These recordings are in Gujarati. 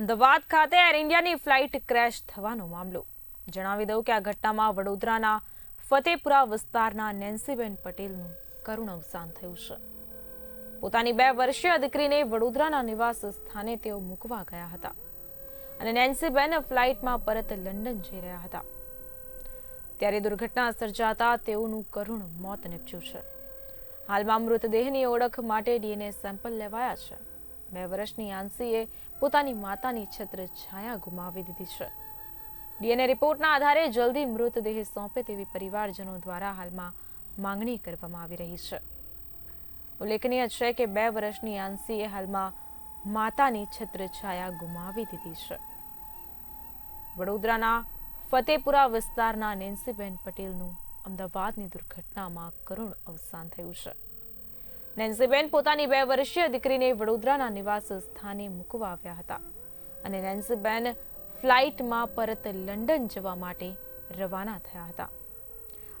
અમદાવાદ ખાતે એર ઇન્ડિયાની ફ્લાઇટ ક્રેશ થવાનો મામલો. જણાવી દઉં કે આ ઘટનામાં વડોદરાના ફતેપુરા વિસ્તારના નેન્સીબેન પટેલનું કરુણ અવસાન થયું છે. પોતાની બે વર્ષીય દીકરીને વડોદરાના નિવાસ સ્થાને તેઓ મૂકવા ગયા હતા અને નેન્સીબેન ફ્લાઇટમાં પરત લંડન જઈ રહ્યા હતા. ત્યારે દુર્ઘટના સર્જાતા તેઓનું કરુણ મોત નીપજ્યું છે. હાલમાં મૃતદેહની ઓળખ માટે ડીએનએ સેમ્પલ લેવાયા છે. બે વર્ષની આંસીએ પોતાની માતાની છત્ર છાયા ગુમાવી દીધી છે. ડીએનએ રિપોર્ટના આધારે જલ્દી મૃતદેહ સોંપે તેવી પરિવારજનો દ્વારા હાલમાં માંગણી કરવામાં આવી રહી છે. ઉલ્લેખનીય છે કે બે વર્ષની આંસીએ હાલમાં માતાની છત્ર છાયા ગુમાવી દીધી છે. વડોદરાના ફતેપુરા વિસ્તારના નેન્સીબેન પટેલનું અમદાવાદની દુર્ઘટનામાં કરુણ અવસાન થયું છે. નેન્સીબેન પોતાની બે વર્ષીય દીકરીને વડોદરાના નિવાસ સ્થાને મૂકવા આવ્યા હતા. અને નેન્સીબેન ફ્લાઇટમાં પરત લંડન જવા માટે રવાના થયા હતા.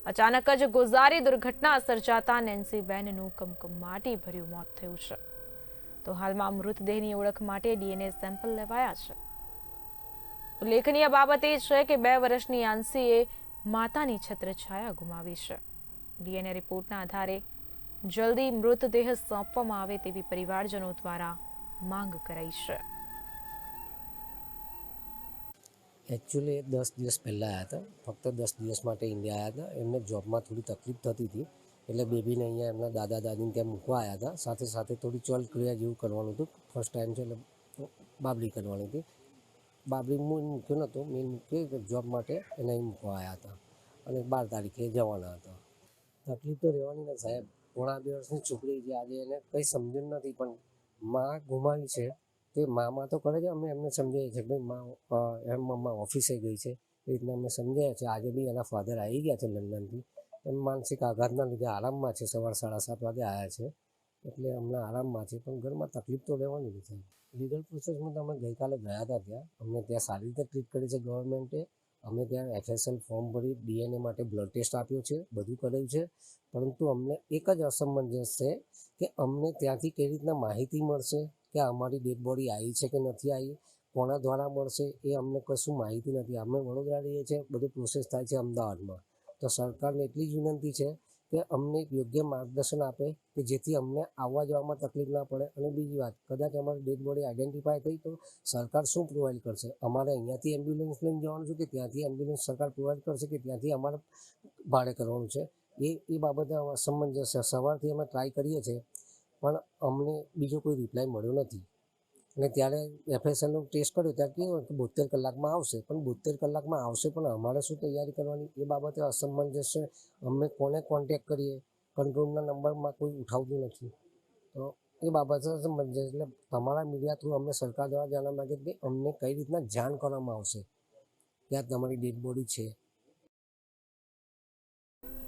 અચાનક જ ગોઝારી દુર્ઘટના સર્જાતા નેન્સીબેનનું કમકમાટી ભર્યું મોત થયું છે. તો હાલમાં મૃતદેહની ઓળખ માટે ડીએનએ સેમ્પલ લેવાયા છે. ઉલ્લેખનીય બાબત એ છે કે બે વર્ષની આંસીએ માતાની છત્રછાયા ગુમાવી છે. ડીએનએ રિપોર્ટના આધારે જલ્દી મૃતદેહ સોંપવામાં આવે તેવી પરિવારજનો દ્વારા માંગ કરાઈ છે. એકચ્યુઅલી દસ દિવસ પહેલાં આવ્યા હતા. ફક્ત દસ દિવસ માટે ઇન્ડિયા આવ્યા હતા. એમને જોબમાં થોડી તકલીફ થતી હતી. એટલે બેબીને અહીંયા એમના દાદા દાદીને ત્યાં મૂકવા આવ્યા હતા. સાથે સાથે થોડી ચલ ક્રિયા જેવું કરવાનું હતું. ફર્સ્ટ ટાઈમ છે એટલે બાબરી કરવાની હતી. બાબરી મેં મૂક્યો નહોતો. મેં મૂક્યો જોબ માટે એને અહીં મૂકવા આવ્યા હતા. અને બાર તારીખે જવાના હતા. તકલીફ તો રહેવાની ને સાહેબ. પોણા દિવસની છોકરી છે આજે એને કંઈ સમજણ નથી, પણ માં ગુમાવી છે. તે મામાં તો કરે છે, અમે એમને સમજાવીએ છીએ ભાઈ માં એમ મમ્મા ઓફિસે ગઈ છે. એ રીતના અમે સમજાવ્યા છે આજે બી એના ફાધર આવી ગયા છે લંડનથી. એમ માનસિક આઘાતના લીધે આરામમાં છે. સવાર સાડા સાત વાગે આવ્યા છે. એટલે હમણાં આરામમાં છે, પણ ઘરમાં તકલીફ તો રહેવાની જ છે. લીગલ પ્રોસેસમાં તો અમે ગઈકાલે ગયા હતા ત્યાં. અમને ત્યાં સારી રીતે ટ્રીટ કરી છે ગવર્મેન્ટે અમે ત્યાં એફએસએલ ફોર્મ ભરી ડીએનએ માટે બ્લડ ટેસ્ટ આપ્યો છે, બધું કર્યું છે. પરંતુ અમને એક જ અસમંજસ છે કે અમને ત્યાંથી કેવી રીતના માહિતી મળશે કે અમારી ડેડ બોડી આવી છે કે નથી આવી, કોના દ્વારા મળશે, એ અમને કશું માહિતી નથી. અમે વડોદરા રહીએ છીએ, બધું પ્રોસેસ થાય છે અમદાવાદમાં. તો સરકારને એટલી જ વિનંતી છે કે અમને યોગ્ય માર્ગદર્શન આપે કે જેથી અમને આવવા જવામાં તકલીફ ના પડે. અને બીજી વાત, કદાચ અમારી ડેડ બોડી આઈડેન્ટિફાય થઈ તો સરકાર શું પ્રોવાઈડ કરશે? અમારે અહીંયાથી એમ્બ્યુલન્સ લઈને જવાનું છે કે ત્યાંથી એમ્બ્યુલન્સ સરકાર પ્રોવાઈડ કરશે કે ત્યાંથી અમારે ભાડે કરવાનું છે? એ એ બાબતે સમંજસ સવારથી અમે ટ્રાય કરીએ છીએ, પણ અમને બીજો કોઈ રિપ્લાય મળ્યો નથી. અને ત્યારે એફએસએલનું ટેસ્ટ કર્યો, ત્યારે કેવું કે બોતેર કલાકમાં આવશે, પણ બોતેર કલાકમાં આવશે પણ અમારે શું તૈયારી કરવાની? એ બાબતે અસમંજસ છે, અમે કોને કોન્ટેક કરીએ? કંટ્રોલના નંબરમાં કોઈ ઉઠાવતું નથી. તો એ બાબતે અસમંજસ એટલે તમારા મીડિયા થ્રુ અમને સરકાર દ્વારા જાણવા માગીએ કે અમને કઈ રીતના જાણ કરવામાં આવશે. ક્યાં તમારી ડેડ બોડી છે.